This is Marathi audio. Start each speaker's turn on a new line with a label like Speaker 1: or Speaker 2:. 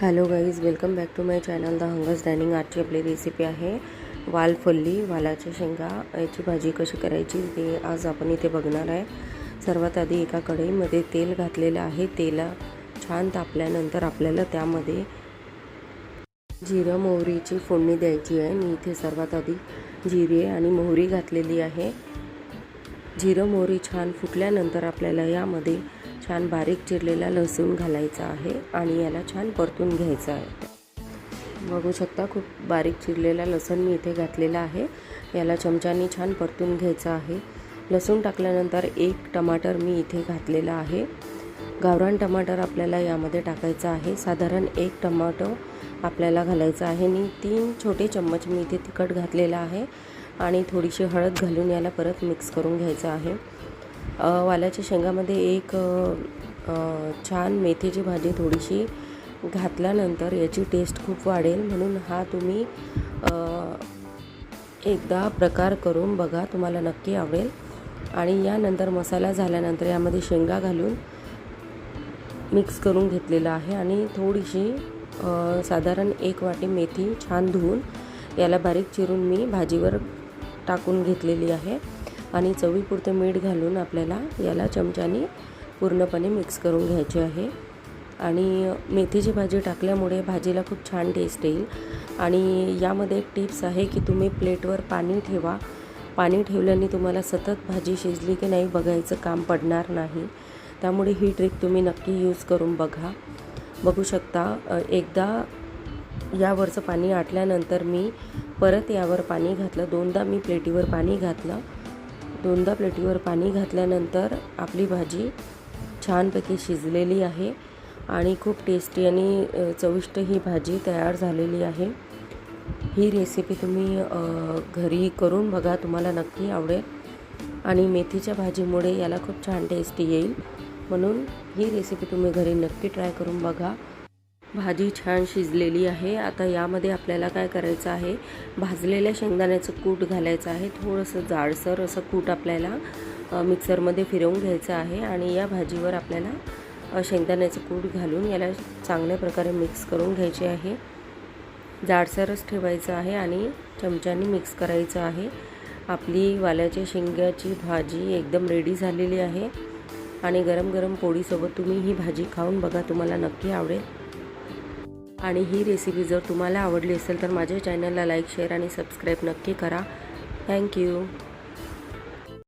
Speaker 1: Hello guys welcome back to my channel the hungers dining आजची आपली रेसिपी आहे वालफल्ली वालाच्या शेंगा. याची भाजी कशी करायची ते आज आपण इथे बघणार आहे. सर्वात आधी एका कढईमध्ये तेल घातलेलं आहे. तेला छान तापल्यानंतर आपल्याला त्यामध्ये जिरं मोहरीची फोडणी द्यायची आहे. मी इथे सर्वात आधी जिरे आणि मोहरी घातलेली आहे. जिरं मोहरी छान फुटल्यानंतर आपल्याला यामध्ये छान बारीक चिरलेला लसूण घालायचा आहे आणि याला छान परतून घ्यायचं आहे. बघू शकता खूप बारीक चिरलेला लसूण मी इथे घातलेला आहे. याला चमच्यानी छान परतून घ्यायचं आहे. लसूण टाकल्यानंतर एक टमाटर मी इथे घातलेला आहे. गावरान टमाटर आपल्याला यामध्ये टाकायचं आहे. साधारण एक टमाटो आपल्याला घालायचं आहे. आणि तीन छोटे चम्मच मी इथे तिखट घातलेला आहे आणि थोडीशी हळद घालून याला परत मिक्स करून घ्यायचं आहे. वालाच्या शेंगामध्ये एक छान मेथीची भाजी थोडीशी घातल्यानंतर याची टेस्ट खूप वाढेल. म्हणून हा तुम्ही एकदा प्रकार करून बघा तुम्हाला नक्की आवडेल. आणि यानंतर मसाला झाल्यानंतर यामध्ये शेंगा घालून मिक्स करून घेतलेला आहे. आणि थोडीशी साधारण एक वाटी मेथी छान धुवून याला बारीक चिरून मी भाजीवर टाकून घेतलेली आहे. आणि चवीपुरतं मीठ घालून आपल्याला याला चमच्याने पूर्णपणे मिक्स करून घ्यायचे आहे. आणि मेथीची भाजी टाकल्यामुळे भाजीला खूप छान टेस्ट येईल. आणि यामध्ये एक टिप्स आहे की तुम्ही प्लेटवर पाणी ठेवा. पाणी ठेवल्याने तुम्हाला सतत भाजी शिजली की नाही बघायचं काम पडणार नाही. त्यामुळे ही ट्रिक तुम्ही नक्की यूज करून बघा. बघू शकता एकदा यावरचं पाणी आटल्यानंतर मी परत यावर पाणी घातलं. दोनदा मी प्लेटीवर पाणी घातलं. दोनदा प्लेटीवर पाणी घातल्यानंतर आपली भाजी छानपैकी शिजलेली आहे आणि खूप टेस्टी आणि चविष्ट ही भाजी तयार झालेली आहे. ही रेसिपी तुम्ही घरी करून बघा तुम्हाला नक्की आवडेल. आणि मेथीच्या भाजीमुळे याला खूप छान टेस्टी येईल. म्हणून ही रेसिपी तुम्ही घरी नक्की ट्राय करून बघा. भाजी छान शिजलेली आहे. आता यामध्ये आपल्याला काय करायचं आहे? भाजलेल्या शेंगदाण्याचं कूट घालायचं आहे. थोडंसं जाडसर असं कूट आपल्याला मिक्सरमध्ये फिरवून घ्यायचं आहे आणि या भाजीवर आपल्याला शेंगदाण्याचं कूट घालून याला चांगल्या प्रकारे मिक्स करून घ्यायचे आहे. जाडसरच ठेवायचं आहे आणि चमच्याने मिक्स करायचं आहे. आपली वाल्याच्या शेंग्याची भाजी एकदम रेडी झालेली आहे. आणि गरम गरम पोळीसोबत तुम्ही ही भाजी खाऊन बघा तुम्हाला नक्की आवडेल. आणि ही रेसिपी जर तुम्हाला आवडली असेल तर माझ्या चॅनलला लाईक शेअर आणि सबस्क्राईब नक्की करा. थँक्यू